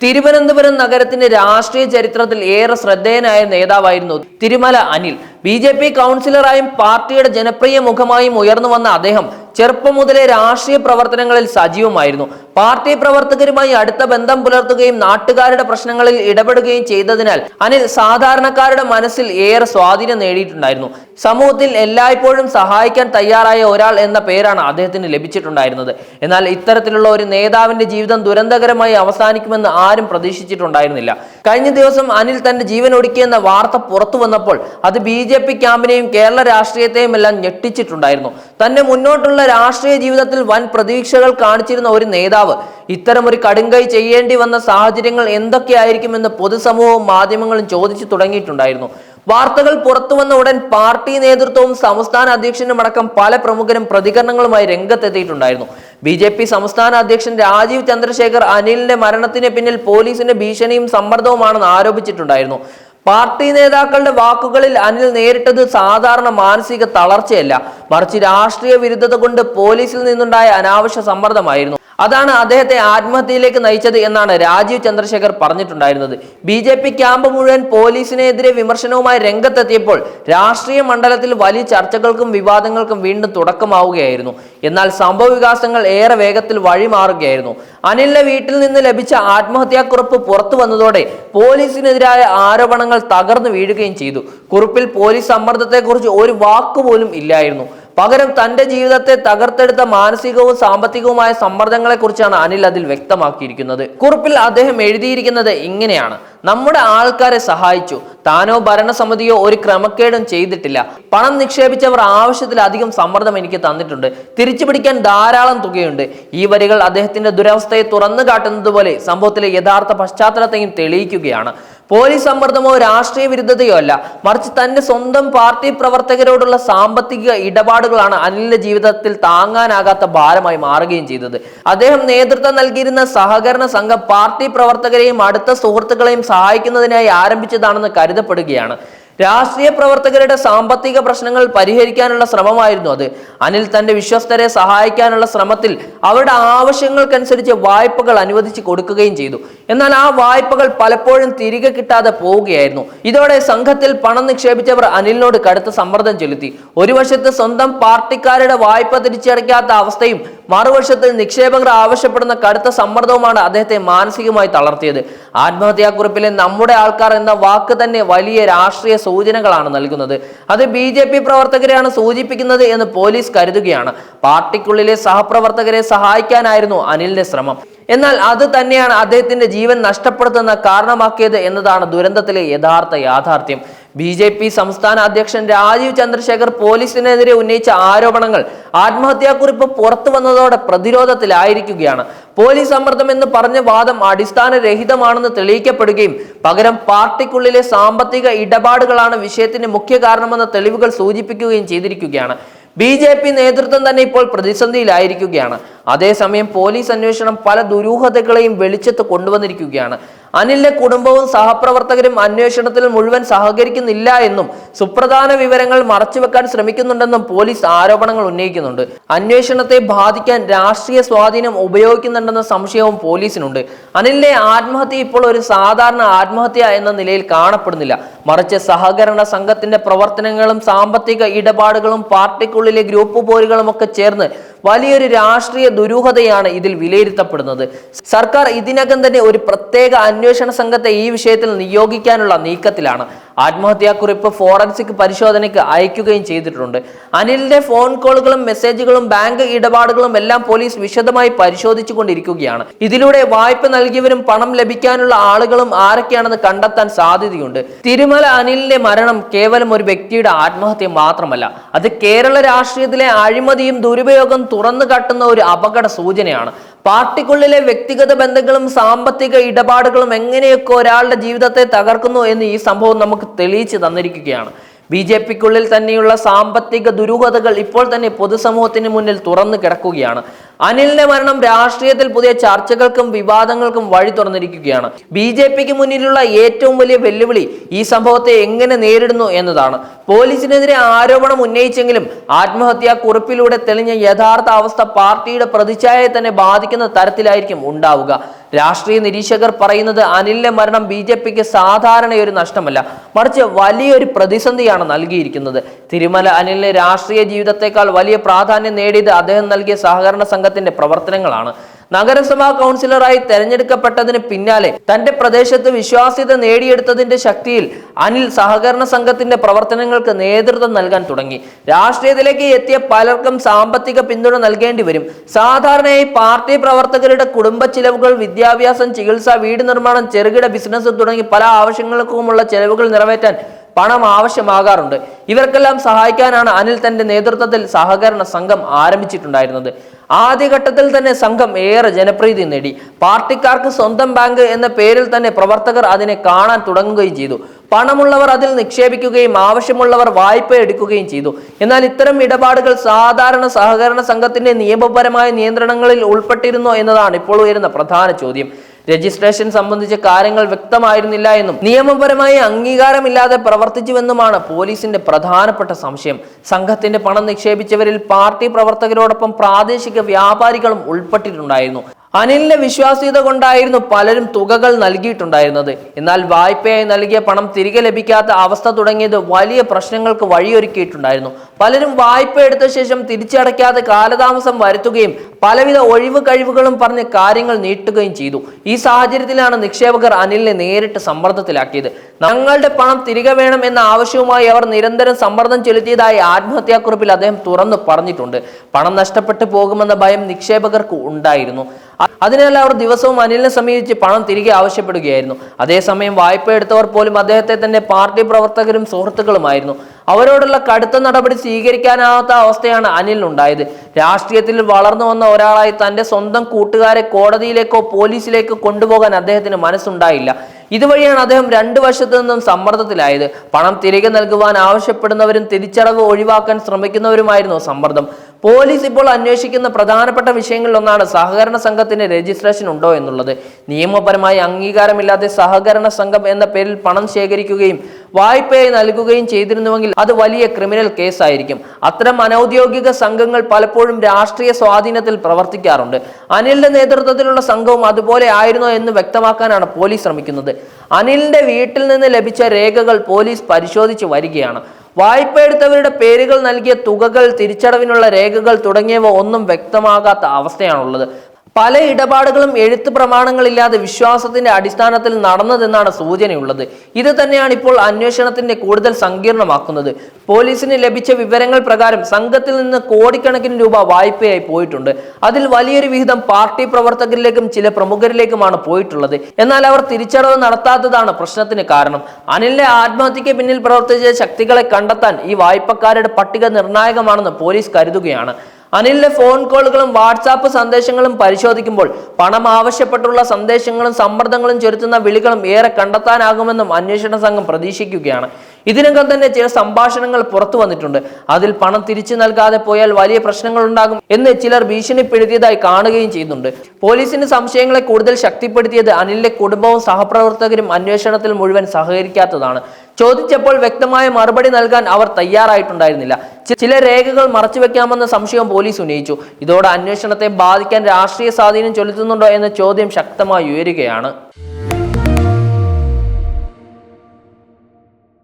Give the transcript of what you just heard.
തിരുവനന്തപുരം നഗരത്തിന്റെ രാഷ്ട്രീയ ചരിത്രത്തിൽ ഏറെ ശ്രദ്ധേയനായ നേതാവായിരുന്നു Thirumala Anil. B J P കൗൺസിലറായും പാർട്ടിയുടെ ജനപ്രിയ മുഖമായും ഉയർന്നു വന്ന അദ്ദേഹം ചെറുപ്പം മുതലേ രാഷ്ട്രീയ പ്രവർത്തനങ്ങളിൽ സജീവമായിരുന്നു. പാർട്ടി പ്രവർത്തകരുമായി അടുത്ത ബന്ധം പുലർത്തുകയും നാട്ടുകാരുടെ പ്രശ്നങ്ങളിൽ ഇടപെടുകയും ചെയ്തതിനാൽ അനിൽ സാധാരണക്കാരുടെ മനസ്സിൽ ഏറെ സ്വാധീനം നേടിയിട്ടുണ്ടായിരുന്നു. സമൂഹത്തിൽ എല്ലായ്പ്പോഴും സഹായിക്കാൻ തയ്യാറായ ഒരാൾ എന്ന പേരാണ് അദ്ദേഹത്തിന് ലഭിച്ചിട്ടുണ്ടായിരുന്നത്. എന്നാൽ ഇത്തരത്തിലുള്ള ഒരു നേതാവിന്റെ ജീവിതം ദുരന്തകരമായി അവസാനിക്കുമെന്ന് ആരും പ്രതീക്ഷിച്ചിട്ടുണ്ടായിരുന്നില്ല. കഴിഞ്ഞ ദിവസം അനിൽ തന്റെ ജീവൻ ഒടുക്കിയെന്ന വാർത്ത പുറത്തു വന്നപ്പോൾ അത് ബി ജെ പി ക്യാമ്പിനെയും കേരള രാഷ്ട്രീയത്തെയും എല്ലാം ഞെട്ടിച്ചിട്ടുണ്ടായിരുന്നു. തന്നെ മുന്നോട്ടുള്ള രാഷ്ട്രീയ ജീവിതത്തിൽ വൻ പ്രതീക്ഷകൾ കാണിച്ചിരുന്ന ഒരു നേതാവ് ഇത്തരം ഒരു കടുങ്കൈ ചെയ്യേണ്ടി വന്ന സാഹചര്യങ്ങൾ എന്തൊക്കെയായിരിക്കുമെന്ന് പൊതുസമൂഹവും മാധ്യമങ്ങളും ചോദിച്ചു തുടങ്ങിയിട്ടുണ്ടായിരുന്നു. വാർത്തകൾ പുറത്തു വന്ന ഉടൻ പാർട്ടി നേതൃത്വവും സംസ്ഥാന അധ്യക്ഷനും അടക്കം പല പ്രമുഖരും പ്രതികരണങ്ങളുമായി രംഗത്തെത്തിയിട്ടുണ്ടായിരുന്നു. ബി ജെ പി സംസ്ഥാന അധ്യക്ഷൻ രാജീവ് ചന്ദ്രശേഖർ അനിലിന്റെ മരണത്തിന് പിന്നിൽ പോലീസിന്റെ ഭീഷണിയും സമ്മർദ്ദവുമാണെന്ന് ആരോപിച്ചിട്ടുണ്ടായിരുന്നു. പാർട്ടി നേതാക്കളുടെ വാക്കുകളിൽ അനിൽ നേരിട്ടത് സാധാരണ മാനസിക തളർച്ചയല്ല. മറിച്ച് രാഷ്ട്രീയ വിരുദ്ധത കൊണ്ട് പോലീസിൽ നിന്നുണ്ടായ അനാവശ്യ സമ്മർദ്ദമായിരുന്നു. അതാണ് അദ്ദേഹത്തെ ആത്മഹത്യയിലേക്ക് നയിച്ചത് എന്നാണ് രാജീവ് ചന്ദ്രശേഖർ പറഞ്ഞിട്ടുണ്ടായിരുന്നത്. ബി ജെ പി ക്യാമ്പ് മുഴുവൻ പോലീസിനെതിരെ വിമർശനവുമായി രംഗത്തെത്തിയപ്പോൾ രാഷ്ട്രീയ മണ്ഡലത്തിൽ വലിയ ചർച്ചകൾക്കും വിവാദങ്ങൾക്കും വീണ്ടും തുടക്കമാവുകയായിരുന്നു. എന്നാൽ സംഭവ വികാസങ്ങൾ ഏറെ വേഗത്തിൽ വഴിമാറുകയായിരുന്നു. അനിലിന്റെ വീട്ടിൽ നിന്ന് ലഭിച്ച ആത്മഹത്യാക്കുറിപ്പ് പുറത്തു വന്നതോടെ പോലീസിനെതിരായ ആരോപണങ്ങൾ തകർന്നു വീഴുകയും ചെയ്തു. കുറിപ്പിൽ പോലീസ് സമ്മർദ്ദത്തെക്കുറിച്ച് ഒരു വാക്കുപോലും ഇല്ലായിരുന്നു. പകരം തന്റെ ജീവിതത്തെ തകർത്തെടുത്ത മാനസികവും സാമ്പത്തികവുമായ സമ്മർദ്ദങ്ങളെ കുറിച്ചാണ് അനിൽ അതിൽ വ്യക്തമാക്കിയിരിക്കുന്നത്. കുറിപ്പിൽ അദ്ദേഹം എഴുതിയിരിക്കുന്നത് ഇങ്ങനെയാണ്. നമ്മുടെ ആൾക്കാരെ സഹായിച്ചു. താനോ ഭരണസമിതിയോ ഒരു ക്രമക്കേടും ചെയ്തിട്ടില്ല. പണം നിക്ഷേപിച്ചവർ ആവശ്യത്തിലധികം സമ്മർദ്ദം എനിക്ക് തന്നിട്ടുണ്ട്. തിരിച്ചു പിടിക്കാൻ ധാരാളം തുകയുണ്ട്. ഈ വരികൾ അദ്ദേഹത്തിന്റെ ദുരവസ്ഥയെ തുറന്നു കാട്ടുന്നത് പോലെ സംഭവത്തിലെ യഥാർത്ഥ പശ്ചാത്തലത്തെയും തെളിയിക്കുകയാണ്. പോലീസ് സമ്മർദ്ദമോ രാഷ്ട്രീയ വിരുദ്ധതയോ അല്ല. മറിച്ച് തന്റെ സ്വന്തം പാർട്ടി പ്രവർത്തകരോടുള്ള സാമ്പത്തിക ഇടപാടുകളാണ് അനിലിന്റെ ജീവിതത്തിൽ താങ്ങാനാകാത്ത ഭാരമായി മാറുകയും ചെയ്തത്. അദ്ദേഹം നേതൃത്വം നൽകിയിരുന്ന സഹകരണ സംഘം പാർട്ടി പ്രവർത്തകരെയും അടുത്ത സുഹൃത്തുക്കളെയും സഹായിക്കുന്നതിനായി ആരംഭിച്ചതാണെന്ന് കരുതപ്പെടുകയാണ്. രാഷ്ട്രീയ പ്രവർത്തകരുടെ സാമ്പത്തിക പ്രശ്നങ്ങൾ പരിഹരിക്കാനുള്ള ശ്രമമായിരുന്നു അത്. അനിൽ തന്റെ വിശ്വസ്തരെ സഹായിക്കാനുള്ള ശ്രമത്തിൽ അവരുടെ ആവശ്യങ്ങൾക്കനുസരിച്ച് വായ്പകൾ അനുവദിച്ചു കൊടുക്കുകയും ചെയ്തു. എന്നാൽ ആ വായ്പകൾ പലപ്പോഴും തിരികെ കിട്ടാതെ പോവുകയായിരുന്നു. ഇതോടെ സംഘത്തിൽ പണം നിക്ഷേപിച്ചവർ അനിലിനോട് കടുത്ത സമ്മർദ്ദം ചെലുത്തി. ഒരു വശത്ത് സ്വന്തം പാർട്ടിക്കാരുടെ വായ്പ തിരിച്ചടയ്ക്കാത്ത അവസ്ഥയും മറുവശത്ത് നിക്ഷേപകർ ആവശ്യപ്പെടുന്ന കടുത്ത സമ്മർദ്ദവുമാണ് അദ്ദേഹത്തെ മാനസികമായി തളർത്തിയത്. ആത്മഹത്യാക്കുറിപ്പിലെ നമ്മുടെ ആൾക്കാർ എന്ന വാക്ക് തന്നെ വലിയ രാഷ്ട്രീയ സൂചനകളാണ് നൽകുന്നത്. അത് ബി ജെ പി പ്രവർത്തകരെയാണ് സൂചിപ്പിക്കുന്നത് എന്ന് പോലീസ് കരുതുകയാണ്. പാർട്ടിക്കുള്ളിലെ സഹപ്രവർത്തകരെ സഹായിക്കാനായിരുന്നു അനിലിന്റെ ശ്രമം. എന്നാൽ അത് തന്നെയാണ് അദ്ദേഹത്തിന്റെ ജീവൻ നഷ്ടപ്പെടുത്തുന്ന കാരണമാക്കിയത് എന്നതാണ് ദുരന്തത്തിലെ യഥാർത്ഥ യാഥാർത്ഥ്യം. ബി ജെ പി സംസ്ഥാന അധ്യക്ഷൻ രാജീവ് ചന്ദ്രശേഖർ പോലീസിനെതിരെ ഉന്നയിച്ച ആരോപണങ്ങൾ ആത്മഹത്യാക്കുറിപ്പ് പുറത്തു വന്നതോടെ പ്രതിരോധത്തിലായിരിക്കുകയാണ്. പോലീസ് സമ്മർദ്ദം എന്ന് പറഞ്ഞ വാദം അടിസ്ഥാനരഹിതമാണെന്ന് തെളിയിക്കപ്പെടുകയും പകരം പാർട്ടിക്കുള്ളിലെ സാമ്പത്തിക ഇടപാടുകളാണ് വിഷയത്തിന്റെ മുഖ്യ കാരണമെന്ന തെളിവുകൾ സൂചിപ്പിക്കുകയും ചെയ്തിരിക്കുകയാണ്. ബി ജെ പി നേതൃത്വം തന്നെ ഇപ്പോൾ പ്രതിസന്ധിയിലായിരിക്കുകയാണ്. അതേസമയം പോലീസ് അന്വേഷണം പല ദുരൂഹതകളെയും വെളിച്ചത്ത് കൊണ്ടുവന്നിരിക്കുകയാണ്. അനിലിന്റെ കുടുംബവും സഹപ്രവർത്തകരും അന്വേഷണത്തിൽ മുഴുവൻ സഹകരിക്കുന്നില്ല എന്നും സുപ്രധാന വിവരങ്ങൾ മറച്ചുവെക്കാൻ ശ്രമിക്കുന്നുണ്ടെന്നും പോലീസ് ആരോപണങ്ങൾ ഉന്നയിക്കുന്നുണ്ട്. അന്വേഷണത്തെ ബാധിക്കാൻ രാഷ്ട്രീയ സ്വാധീനം ഉപയോഗിക്കുന്നുണ്ടെന്ന സംശയവും പോലീസിനുണ്ട്. അനിലിന്റെ ആത്മഹത്യ ഇപ്പോൾ ഒരു സാധാരണ ആത്മഹത്യ എന്ന നിലയിൽ കാണപ്പെടുന്നില്ല. മറിച്ച് സഹകരണ സംഘത്തിന്റെ പ്രവർത്തനങ്ങളും സാമ്പത്തിക ഇടപാടുകളും പാർട്ടിക്കുള്ളിലെ ഗ്രൂപ്പ് പോരുകളും ഒക്കെ ചേർന്ന് വലിയൊരു രാഷ്ട്രീയ ദുരൂഹതയാണ് ഇതിൽ വിലയിരുത്തപ്പെടുന്നത്. സർക്കാർ ഇതിനകം തന്നെ ഒരു പ്രത്യേക അന്വേഷണ സംഘത്തെ ഈ വിഷയത്തിൽ നിയോഗിക്കാനുള്ള നീക്കത്തിലാണ്. ആത്മഹത്യാക്കുറിപ്പ് ഫോറൻസിക് പരിശോധനയ്ക്ക് അയക്കുകയും ചെയ്തിട്ടുണ്ട്. അനിലിന്റെ ഫോൺ കോളുകളും മെസ്സേജുകളും ബാങ്ക് ഇടപാടുകളും എല്ലാം പോലീസ് വിശദമായി പരിശോധിച്ചു കൊണ്ടിരിക്കുകയാണ് ഇതിലൂടെ വായ്പ നൽകിയവരും പണം ലഭിക്കാനുള്ള ആളുകളും ആരൊക്കെയാണെന്ന് കണ്ടെത്താൻ സാധ്യതയുണ്ട്. തിരുമല അനിലിന്റെ മരണം കേവലം ഒരു വ്യക്തിയുടെ ആത്മഹത്യ മാത്രമല്ല അത് കേരള രാഷ്ട്രീയത്തിലെ അഴിമതിയും ദുരുപയോഗം തുറന്നു കാട്ടുന്ന ഒരു അപകട സൂചനയാണ്. പാർട്ടിക്കുള്ളിലെ വ്യക്തിഗത ബന്ധങ്ങളും സാമ്പത്തിക ഇടപാടുകളും എങ്ങനെയൊക്കെ ഒരാളുടെ ജീവിതത്തെ തകർക്കുന്നു എന്ന് ഈ സംഭവം നമുക്ക് തെളിയിച്ചു തന്നിരിക്കുകയാണ്. ബി ജെ പിക്കുള്ളിൽ തന്നെയുള്ള സാമ്പത്തിക ദുരൂഹതകൾ ഇപ്പോൾ തന്നെ പൊതുസമൂഹത്തിന് മുന്നിൽ തുറന്നു കിടക്കുകയാണ്. അനിലിന്റെ മരണം രാഷ്ട്രീയത്തിൽ പുതിയ ചർച്ചകൾക്കും വിവാദങ്ങൾക്കും വഴി തുറന്നിരിക്കുകയാണ്. ബി ജെ പിക്ക് മുന്നിലുള്ള ഏറ്റവും വലിയ വെല്ലുവിളി ഈ സംഭവത്തെ എങ്ങനെ നേരിടുന്നു എന്നതാണ്. പോലീസിനെതിരെ ആരോപണം ഉന്നയിച്ചെങ്കിലും ആത്മഹത്യാ കുറിപ്പിലൂടെ തെളിഞ്ഞ യഥാർത്ഥ അവസ്ഥ പാർട്ടിയുടെ പ്രതിച്ഛായയെ തന്നെ ബാധിക്കുന്ന തരത്തിലായിരിക്കും ഉണ്ടാവുക. രാഷ്ട്രീയ നിരീക്ഷകർ പറയുന്നത് അനിലിന്റെ മരണം ബി ജെ പിക്ക് സാധാരണ ഒരു നഷ്ടമല്ല. മറിച്ച് വലിയൊരു പ്രതിസന്ധിയാണ് നൽകിയിരിക്കുന്നത്. തിരുമല അനിലിന് രാഷ്ട്രീയ ജീവിതത്തെക്കാൾ വലിയ പ്രാധാന്യം നേടിയത് അദ്ദേഹം നൽകിയ സഹകരണ സംഘത്തിന്റെ പ്രവർത്തനങ്ങളാണ്. നഗരസഭാ കൗൺസിലറായി തെരഞ്ഞെടുക്കപ്പെട്ടതിന് പിന്നാലെ തന്റെ പ്രദേശത്ത് വിശ്വാസ്യത നേടിയെടുത്തതിന്റെ ശക്തിയിൽ അനിൽ സഹകരണ സംഘത്തിന്റെ പ്രവർത്തനങ്ങൾക്ക് നേതൃത്വം നൽകാൻ തുടങ്ങി. രാഷ്ട്രീയത്തിലേക്ക് എത്തിയ പലർക്കും സാമ്പത്തിക പിന്തുണ നൽകേണ്ടി വരും. സാധാരണയായി പാർട്ടി പ്രവർത്തകരുടെ കുടുംബ ചിലവുകൾ വിദ്യാഭ്യാസം ചികിത്സ വീട് നിർമ്മാണം ചെറുകിട ബിസിനസ് തുടങ്ങി പല ആവശ്യങ്ങൾക്കുമുള്ള ചെലവുകൾ നിറവേറ്റാൻ പണം ആവശ്യമാകാറുണ്ട്. ഇവർക്കെല്ലാം സഹായിക്കാനാണ് അനിൽ തന്റെ നേതൃത്വത്തിൽ സഹകരണ സംഘം ആരംഭിച്ചിട്ടുണ്ടായിരുന്നത്. ആദ്യഘട്ടത്തിൽ തന്നെ സംഘം ഏറെ ജനപ്രീതി നേടി. പാർട്ടിക്കാർക്ക് സ്വന്തം ബാങ്ക് എന്ന പേരിൽ തന്നെ പ്രവർത്തകർ അതിനെ കാണാൻ തുടങ്ങുകയും ചെയ്തു. പണമുള്ളവർ അതിൽ നിക്ഷേപിക്കുകയും ആവശ്യമുള്ളവർ വായ്പ എടുക്കുകയും ചെയ്തു. എന്നാൽ ഇത്തരം ഇടപാടുകൾ സാധാരണ സഹകരണ സംഘത്തിന്റെ നിയമപരമായ നിയന്ത്രണങ്ങളിൽ ഉൾപ്പെട്ടിരുന്നോ എന്നതാണ് ഇപ്പോൾ ഉയരുന്ന പ്രധാന ചോദ്യം. രജിസ്ട്രേഷൻ സംബന്ധിച്ച കാര്യങ്ങൾ വ്യക്തമായിരുന്നില്ല എന്നും നിയമപരമായി അംഗീകാരമില്ലാതെ പ്രവർത്തിച്ചുവെന്നുമാണ് പോലീസിന്റെ പ്രധാനപ്പെട്ട സംശയം. സംഘത്തിന്റെ പണം നിക്ഷേപിച്ചവരിൽ പാർട്ടി പ്രവർത്തകരോടൊപ്പം പ്രാദേശിക വ്യാപാരികളും ഉൾപ്പെട്ടിട്ടുണ്ടായിരുന്നു. അനിലിന്റെ വിശ്വാസ്യത കൊണ്ടായിരുന്നു പലരും തുകകൾ നൽകിയിട്ടുണ്ടായിരുന്നത്. എന്നാൽ വായ്പയായി നൽകിയ പണം തിരികെ ലഭിക്കാത്ത അവസ്ഥ തുടങ്ങിയത് വലിയ പ്രശ്നങ്ങൾക്ക് വഴിയൊരുക്കിയിട്ടുണ്ടായിരുന്നു. പലരും വായ്പ എടുത്ത ശേഷം തിരിച്ചടയ്ക്കാതെ കാലതാമസം വരുത്തുകയും പലവിധ ഒഴിവ് കഴിവുകളും പറഞ്ഞ് കാര്യങ്ങൾ നീട്ടുകയും ചെയ്തു. ഈ സാഹചര്യത്തിലാണ് നിക്ഷേപകർ അനിലിനെ നേരിട്ട് സമ്മർദ്ദത്തിലാക്കിയത്. ഞങ്ങളുടെ പണം തിരികെ വേണം എന്ന ആവശ്യവുമായി അവർ നിരന്തരം സമ്മർദ്ദം ചെലുത്തിയതായി ആത്മഹത്യാക്കുറിപ്പിൽ അദ്ദേഹം തുറന്നു പറഞ്ഞിട്ടുണ്ട്. പണം നഷ്ടപ്പെട്ടു പോകുമെന്ന ഭയം നിക്ഷേപകർക്ക് ഉണ്ടായിരുന്നു. അതിനാൽ അവർ ദിവസവും അനിലിനെ സമീപിച്ച് പണം തിരികെ ആവശ്യപ്പെടുകയായിരുന്നു. അതേസമയം വായ്പ എടുത്തവർ പോലും അദ്ദേഹത്തെ തന്നെ പാർട്ടി പ്രവർത്തകരും സുഹൃത്തുക്കളുമായിരുന്നു. അവരോടുള്ള കടുത്ത നടപടി സ്വീകരിക്കാനാവാത്ത അവസ്ഥയാണ് അനിലിനുണ്ടായത്. രാഷ്ട്രീയത്തിൽ വളർന്നു വന്ന ഒരാളായി തന്റെ സ്വന്തം കൂട്ടുകാരെ കോടതിയിലേക്കോ പോലീസിലേക്കോ കൊണ്ടുപോകാൻ അദ്ദേഹത്തിന് മനസ്സുണ്ടായില്ല. ഇതുവഴിയാണ് അദ്ദേഹം രണ്ടു വശത്തു നിന്നും സമ്മർദ്ദത്തിലായത്. പണം തിരികെ നൽകുവാൻ ആവശ്യപ്പെടുന്നവരും തിരിച്ചടവ് ഒഴിവാക്കാൻ ശ്രമിക്കുന്നവരുമായിരുന്നു സമ്മർദ്ദം. പോലീസ് ഇപ്പോൾ അന്വേഷിക്കുന്ന പ്രധാനപ്പെട്ട വിഷയങ്ങളിലൊന്നാണ് സഹകരണ സംഘത്തിന്റെ രജിസ്ട്രേഷൻ ഉണ്ടോ എന്നുള്ളത്. നിയമപരമായി അംഗീകാരമില്ലാതെ സഹകരണ സംഘം എന്ന പേരിൽ പണം ശേഖരിക്കുകയും വായ്പയായി നൽകുകയും ചെയ്തിരുന്നുവെങ്കിൽ അത് വലിയ ക്രിമിനൽ കേസായിരിക്കും. അത്തരം അനൌദ്യോഗിക സംഘങ്ങൾ പലപ്പോഴും രാഷ്ട്രീയ സ്വാധീനത്തിൽ പ്രവർത്തിക്കാറുണ്ട്. അനിലിന്റെ നേതൃത്വത്തിലുള്ള സംഘവും അതുപോലെ ആയിരുന്നോ എന്ന് വ്യക്തമാക്കാനാണ് പോലീസ് ശ്രമിക്കുന്നത്. അനിലിന്റെ വീട്ടിൽ നിന്ന് ലഭിച്ച രേഖകൾ പോലീസ് പരിശോധിച്ച് വരികയാണ്. വായ്പ എടുത്തവരുടെ പേരുകൾ നൽകിയ തുകകൾ തിരിച്ചടവിനുള്ള രേഖകൾ തുടങ്ങിയവ ഒന്നും വ്യക്തമാകാത്ത അവസ്ഥയാണുള്ളത്. പല ഇടപാടുകളും എഴുത്ത് പ്രമാണങ്ങളില്ലാതെ വിശ്വാസത്തിന്റെ അടിസ്ഥാനത്തിൽ നടന്നതെന്നാണ് സൂചനയുള്ളത്. ഇത് തന്നെയാണ് ഇപ്പോൾ അന്വേഷണത്തിന്റെ കൂടുതൽ സങ്കീർണമാക്കുന്നത്. പോലീസിന് ലഭിച്ച വിവരങ്ങൾ പ്രകാരം സംഘത്തിൽ നിന്ന് കോടിക്കണക്കിന് രൂപ വായ്പയായി പോയിട്ടുണ്ട്. അതിൽ വലിയൊരു വിഹിതം പാർട്ടി പ്രവർത്തകരിലേക്കും ചില പ്രമുഖരിലേക്കുമാണ് പോയിട്ടുള്ളത്. എന്നാൽ അവർ തിരിച്ചടവ് നടത്താത്തതാണ് പ്രശ്നത്തിന് കാരണം. അനിലിന്റെ ആത്മഹത്യക്ക് പിന്നിൽ പ്രവർത്തിച്ച ശക്തികളെ കണ്ടെത്താൻ ഈ വായ്പക്കാരുടെ പട്ടിക നിർണായകമാണെന്ന് പോലീസ് കരുതുകയാണ്. അനിലിന്റെ ഫോൺ കോളുകളും വാട്സാപ്പ് സന്ദേശങ്ങളും പരിശോധിക്കുമ്പോൾ പണം ആവശ്യപ്പെട്ടുള്ള സന്ദേശങ്ങളും സമ്മർദ്ദങ്ങളും ചെലുത്തുന്ന വിളികളും ഏറെ കണ്ടെത്താനാകുമെന്നും അന്വേഷണ സംഘം പ്രതീക്ഷിക്കുകയാണ്. ഇതിനകം തന്നെ ചില സംഭാഷണങ്ങൾ പുറത്തു വന്നിട്ടുണ്ട്. അതിൽ പണം തിരിച്ചു നൽകാതെ പോയാൽ വലിയ പ്രശ്നങ്ങൾ ഉണ്ടാകും എന്ന് ചിലർ ഭീഷണിപ്പെടുത്തിയതായി കാണുകയും ചെയ്യുന്നുണ്ട്. പോലീസിന്റെ സംശയങ്ങളെ കൂടുതൽ ശക്തിപ്പെടുത്തിയത് അനിലിന്റെ കുടുംബവും സഹപ്രവർത്തകരും അന്വേഷണത്തിൽ മുഴുവൻ സഹകരിക്കാത്തതാണ്. ചോദിച്ചപ്പോൾ വ്യക്തമായ മറുപടി നൽകാൻ അവർ തയ്യാറായിട്ടുണ്ടായിരുന്നില്ല. ചില രേഖകൾ മറച്ചുവെക്കാമെന്ന സംശയം പോലീസ് ഉന്നയിച്ചു. ഇതോടെ അന്വേഷണത്തെ ബാധിക്കാൻ രാഷ്ട്രീയ സ്വാധീനം ചെലുത്തുന്നുണ്ടോ എന്ന ചോദ്യം ശക്തമായി ഉയരുകയാണ്.